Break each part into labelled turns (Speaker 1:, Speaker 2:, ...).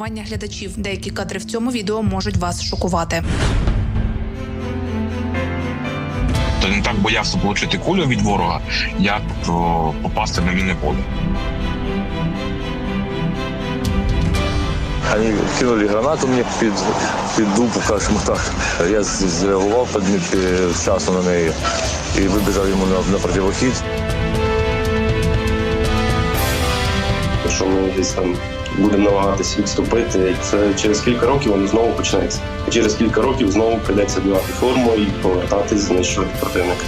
Speaker 1: Вання глядачів. Деякі кадри в цьому відео можуть вас шокувати.
Speaker 2: То не так боявся отримати кулю від ворога, як о, попасти на мінне поле.
Speaker 3: Они кинули гранату мені під, під дупу, кажемо так. Я зреагував під, під часу на неї і вибіжав йому на, на противохід.
Speaker 4: Якщо ми десь там будемо намагатися відступити, це через кілька років воно знову почнеться. Через кілька років знову прийдеться давати форму і повертатись, знищувати противника.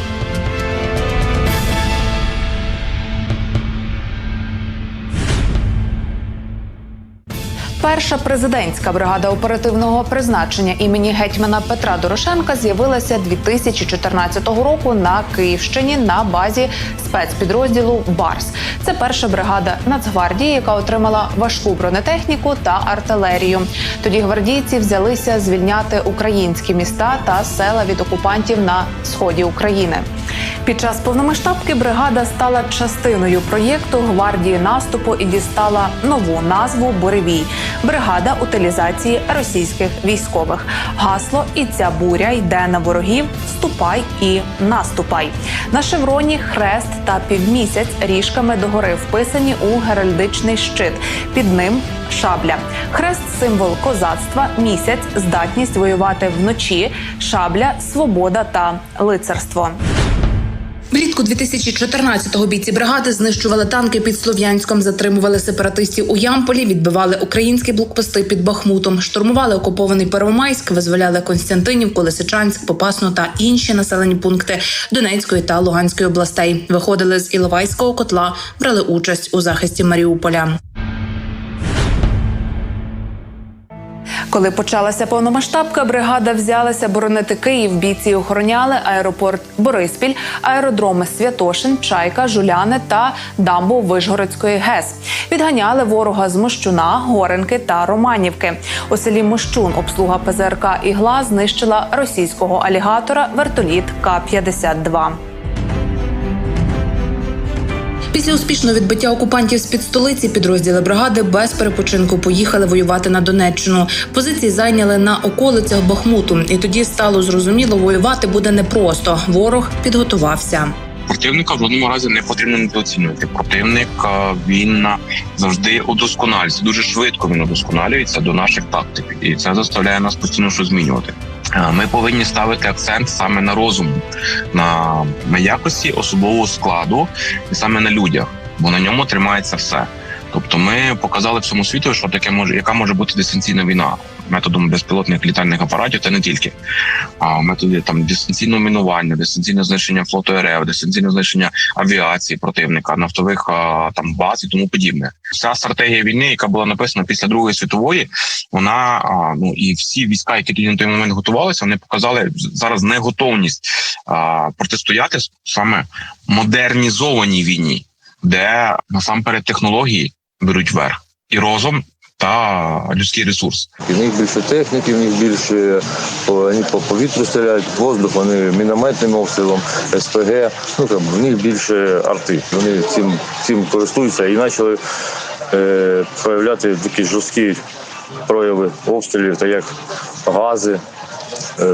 Speaker 1: Перша президентська бригада оперативного призначення імені гетьмана Петра Дорошенка з'явилася 2014 року на Київщині на базі спецпідрозділу Барс. Це перша бригада Нацгвардії, яка отримала важку бронетехніку та артилерію. Тоді гвардійці взялися звільняти українські міста та села від окупантів на сході України. Під час повномасштабки бригада стала частиною проєкту гвардії наступу і дістала нову назву Буревій бригада утилізації російських військових. Гасло і ця буря йде на ворогів. Вступай і наступай. На шевроні хрест та півмісяць ріжками догори вписані у геральдичний щит. Під ним шабля. Хрест символ козацтва, місяць здатність воювати вночі, шабля, свобода та лицарство. Влітку 2014-го бійці бригади знищували танки під Слов'янськом, затримували сепаратистів у Ямполі, відбивали українські блокпости під Бахмутом, штурмували окупований Первомайськ, визволяли Константинівку, Лисичанськ, Попасну та інші населені пункти Донецької та Луганської областей. Виходили з Іловайського котла, брали участь у захисті Маріуполя. Коли почалася повномасштабка, бригада взялася боронити Київ. Бійці охороняли аеропорт Бориспіль, аеродроми Святошин, Чайка, Жуляни та дамбу Вишгородської ГЕС. Відганяли ворога з Мощуна, Горенки та Романівки. У селі Мощун обслуга ПЗРК Ігла знищила російського алігатора вертоліт К-52. Після успішного відбиття окупантів з під столиці підрозділи бригади без перепочинку поїхали воювати на Донеччину. Позиції зайняли на околицях Бахмуту, і тоді стало зрозуміло, воювати буде непросто. Ворог підготувався.
Speaker 2: Противника в жодному разі не потрібно недооцінювати. Противник він завжди удосконалюється. Дуже швидко він удосконалюється до наших тактик, і це заставляє нас постійно що змінювати. Ми повинні ставити акцент саме на розум, на, на якості особового складу і саме на людях, бо на ньому тримається все. Тобто, ми показали всьому світу, що таке може, яка може бути дистанційна війна методом безпілотних літальних апаратів, та не тільки а методи там дистанційного мінування, дистанційне знищення флоту РФ, дистанційне знищення авіації противника, нафтових там баз і тому подібне. Вся стратегія війни, яка була написана після Другої світової, вона ну і всі війська, які тоді на той момент готувалися, вони показали зараз неготовність протистояти саме модернізованій війні, де насамперед технології беруть верх і розум та людський ресурс.
Speaker 3: І в них більше техніки, в них більше вони по повітрю стріляють, воздух, вони мінометним обстрілом, СПГ. Ну там в них більше арти. Вони цим, цим користуються і почали е, проявляти такі жорсткі прояви обстрілів, так як гази,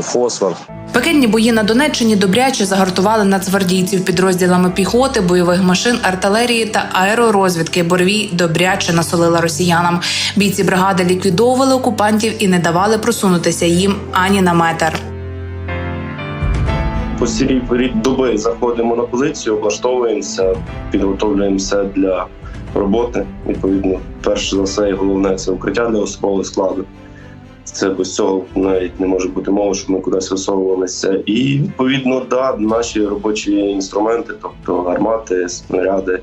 Speaker 3: фосфор.
Speaker 1: Пекельні бої на Донеччині добряче загартували нацгвардійців підрозділами піхоти, бойових машин, артилерії та аеророзвідки. Борвій добряче насолила росіянам. Бійці бригади ліквідовували окупантів і не давали просунутися їм ані на метр.
Speaker 4: По цілій порі доби заходимо на позицію, облаштовуємося, підготовлюємося для роботи. Відповідно, перше за все, і головне це укриття для особового складу. Це без цього навіть не може бути мови, щоб ми кудись висовувалися. І відповідно, да, наші робочі інструменти, тобто гармати, снаряди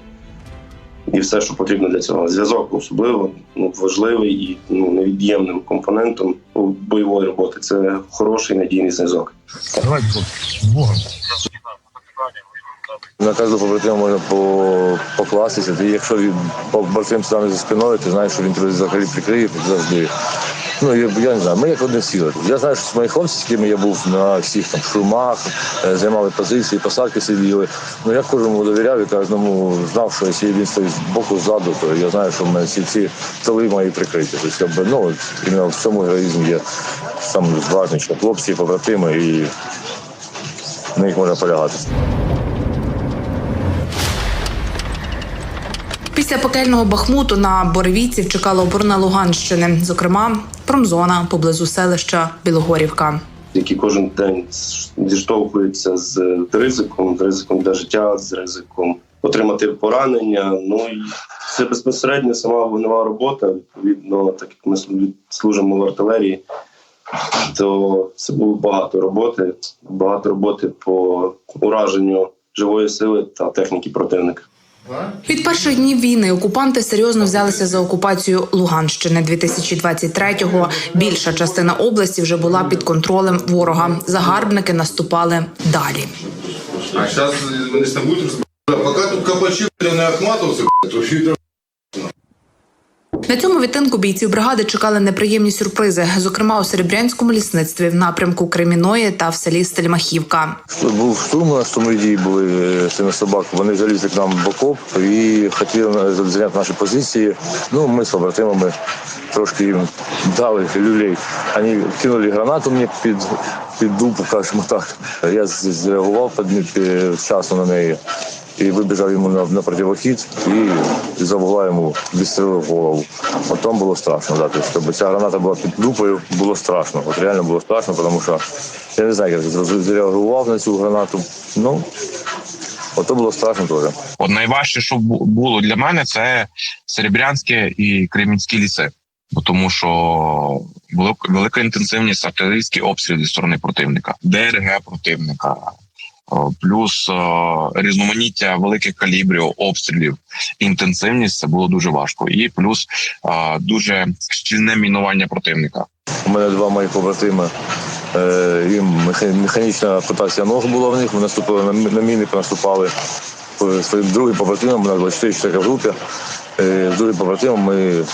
Speaker 4: і все, що потрібно для цього. Зв'язок особливо ну, важливий і ну, невід'ємним компонентом бойової роботи. Це хороший надійний зв'язок.
Speaker 3: На кожного побратима можна по, покластися. Ти якщо він побратим стане за спиною, ти знаєш, що він тебе взагалі прикриє завжди. Ну я, я не знаю, ми як одне сіли. Я знаю, що з моїх хлопців, з якими я був на всіх там штурмах, е, займали позиції, посадки сиділи. Ну я кожному довіряв і кожному знав, що якщо він стоїть з боку ззаду, то я знаю, що в мене всі ці тили мої прикриті. Тобто, якби, ну, от, в цьому героїзм є саме важливо, що хлопці, побратими і на них можна полягати.
Speaker 1: Після пекельного бахмуту на Боревійців чекала оборона Луганщини, зокрема промзона поблизу селища Білогорівка.
Speaker 4: які кожен день зіштовхуються з ризиком, з ризиком для життя, з ризиком отримати поранення. Ну і це безпосередньо сама вогнева робота. Відповідно, так як ми служимо в артилерії, то це було багато роботи, багато роботи по ураженню живої сили та техніки противника.
Speaker 1: Від перших днів війни окупанти серйозно взялися за окупацію Луганщини. 2023-го більша частина області вже була під контролем ворога. Загарбники наступали далі.
Speaker 5: А зараз вони ж там будуть розбирати. поки тут кабачи не ахматовці, то
Speaker 1: На цьому відтинку бійців бригади чекали неприємні сюрпризи, зокрема у серебрянському лісництві в напрямку Креміної та в селі Стельмахівка.
Speaker 3: Був штурм, на штурмові дії були е, цими собак. Вони залізли к нам в окоп і хотіли зайняти наші позиції. Ну, ми з побратимами трошки їм дали люлей. Вони кинули гранату мені під, під дупу, кажемо так. Я зреагував під, вчасно на неї. І вибіжав йому на, на противохід і за вугла йому відстрелив голову. От там було страшно. Да. Тобто, щоб ця граната була під дупою, було страшно. От реально було страшно, тому що я не знаю, як зреагував на цю гранату. Ну, от то було страшно теж.
Speaker 2: От найважче, що було для мене, це Серебрянське і Кремінські ліси. Тому що велика інтенсивність артилерійських обстрілів зі сторони противника, ДРГ противника, плюс різноманіття великих калібрів, обстрілів, інтенсивність це було дуже важко. І плюс дуже щільне мінування противника.
Speaker 3: У мене два мої побратими. Е, їм механічна ампутація ног була в них. Вони наступили на, міни, наступали своїм другим побратимом, у нас 24 в групі. Е, з другим побратимом ми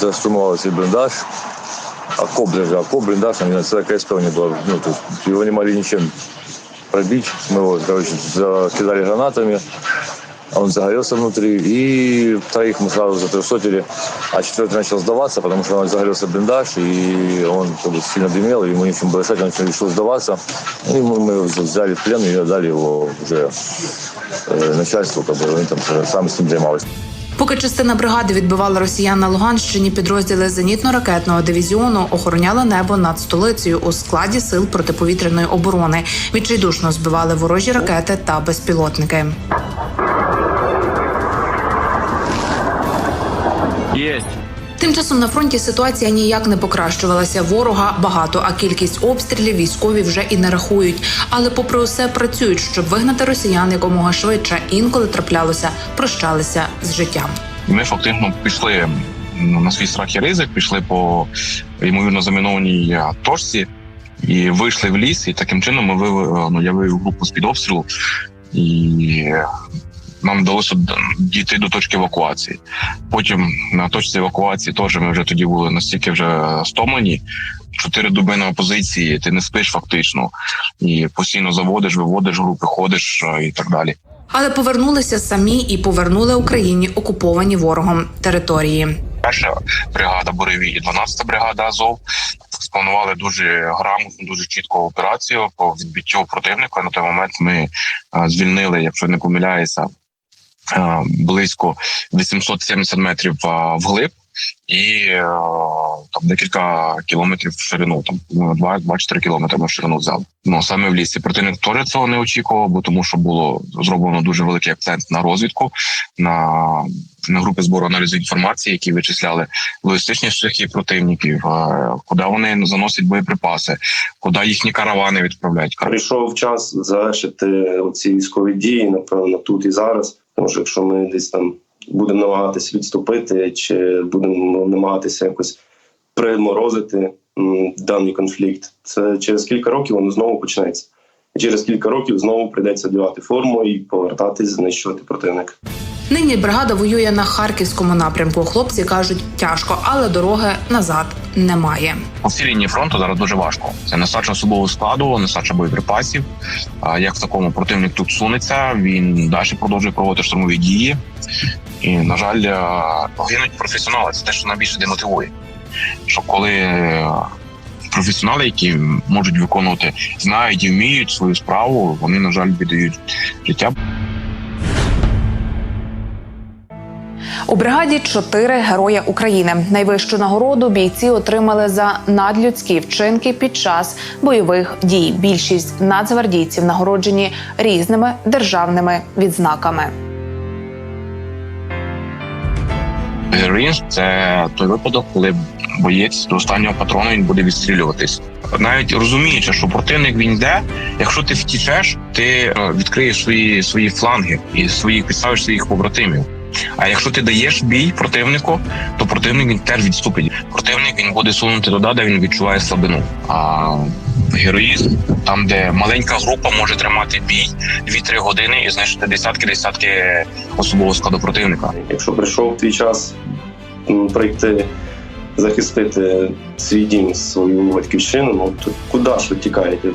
Speaker 3: заштурмували цей бліндаж. Окоп даже, окоп, блиндаж, они целая КСП у них была. Ну, то есть его не могли ничем пробить. Мы его, короче, закидали гранатами. Он загорелся внутри, и троих мы сразу затрехсотили, а четвертый начал сдаваться, потому что он загорелся блиндаж, и он как бы, сильно дымел, ему нечем было решать, он решил сдаваться. И мы, мы его взяли в плен и отдали его уже э, начальству, как бы, они там сами с ним занимались.
Speaker 1: Поки частина бригади відбивала росіян на Луганщині, підрозділи зенітно-ракетного дивізіону охороняли небо над столицею у складі сил протиповітряної оборони. Відчайдушно збивали ворожі ракети та безпілотники. Тим часом на фронті ситуація ніяк не покращувалася. Ворога багато, а кількість обстрілів військові вже і не рахують. Але, попри усе, працюють, щоб вигнати росіян якомога швидше. Інколи траплялося, прощалися з життям.
Speaker 2: Ми фактично пішли на свій страх і ризик, пішли по ймовірно замінованій е, точці і вийшли в ліс. І таким чином ми вивели, ну, я вивів групу з під обстрілу, і нам вдалося дійти до точки евакуації. Потім на точці евакуації теж ми вже тоді були настільки вже стомлені. Чотири доби на опозиції, ти не спиш фактично, і постійно заводиш, виводиш групи, ходиш е, і так далі.
Speaker 1: Але повернулися самі і повернули Україні окуповані ворогом території.
Speaker 2: Перша бригада Буревій і 12-та бригада Азов спланували дуже грамотну, дуже чітку операцію по відбиттю противника. На той момент ми е, звільнили, якщо не помиляюся, близько 870 метрів е, вглиб. І е, там декілька кілометрів в ширину, там ну, 2-4 кілометри ми в ширину взяли. Ну саме в лісі. Противник теж цього не очікував, бо тому що було зроблено дуже великий акцент на розвідку, на, на групи збору аналізу інформації, які вичисляли логістичні шляхи противників, е, куди вони заносять боєприпаси, куди їхні каравани відправляють.
Speaker 4: Прийшов час завершити ці військові дії, напевно, тут і зараз. Тому що якщо ми десь там будемо намагатися відступити, чи будемо намагатися якось приморозити даний конфлікт, це через кілька років воно знову почнеться. І через кілька років знову прийдеться одягати форму і повертатись знищувати противника.
Speaker 1: Нині бригада воює на харківському напрямку. Хлопці кажуть, тяжко, але дороги назад немає.
Speaker 2: По всій лінії фронту зараз дуже важко. Це нестача особового складу, нестача боєприпасів. Як в такому противник тут сунеться, він далі продовжує проводити штурмові дії. І, на жаль, е, гинуть професіонали. Це те, що найбільше демотивує. Що коли е, професіонали, які можуть виконувати, знають і вміють свою справу, вони, на жаль, віддають життя.
Speaker 1: У бригаді чотири героя України. Найвищу нагороду бійці отримали за надлюдські вчинки під час бойових дій. Більшість нацгвардійців нагороджені різними державними відзнаками.
Speaker 2: Героїзм це той випадок, коли боєць до останнього патрона він буде відстрілюватись. Навіть розуміючи, що противник він йде, якщо ти втічеш, ти е, відкриєш свої свої фланги і свої підставиш своїх побратимів. А якщо ти даєш бій противнику, то противник він теж відступить. Противник він буде сунути туди, де він відчуває слабину. А героїзм, там, де маленька група може тримати бій 2-3 години і знищити десятки-десятки особового складу противника.
Speaker 4: Якщо прийшов твій час прийти захистити свій дім, свою батьківщину, ну то куди ж ви тікаєте?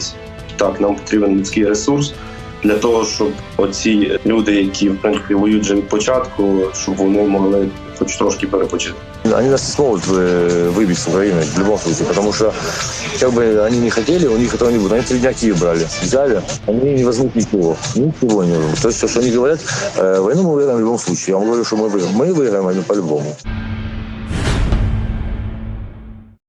Speaker 4: Так, нам потрібен людський ресурс для того, щоб оці люди, які в принципі воюють вже від початку, щоб вони могли хоч трошки перепочити.
Speaker 3: Они нас не смогут э, выбить с Украины в любом случае, потому что как бы они не хотели, у них этого не будет. Они три дня Киев брали. Взяли, они не возьмут ничего. Ничего не возьмут. То есть, все, что они говорят, э, войну мы выиграем в любом случае. Я вам говорю, что мы выиграем. Мы выиграем войну по-любому.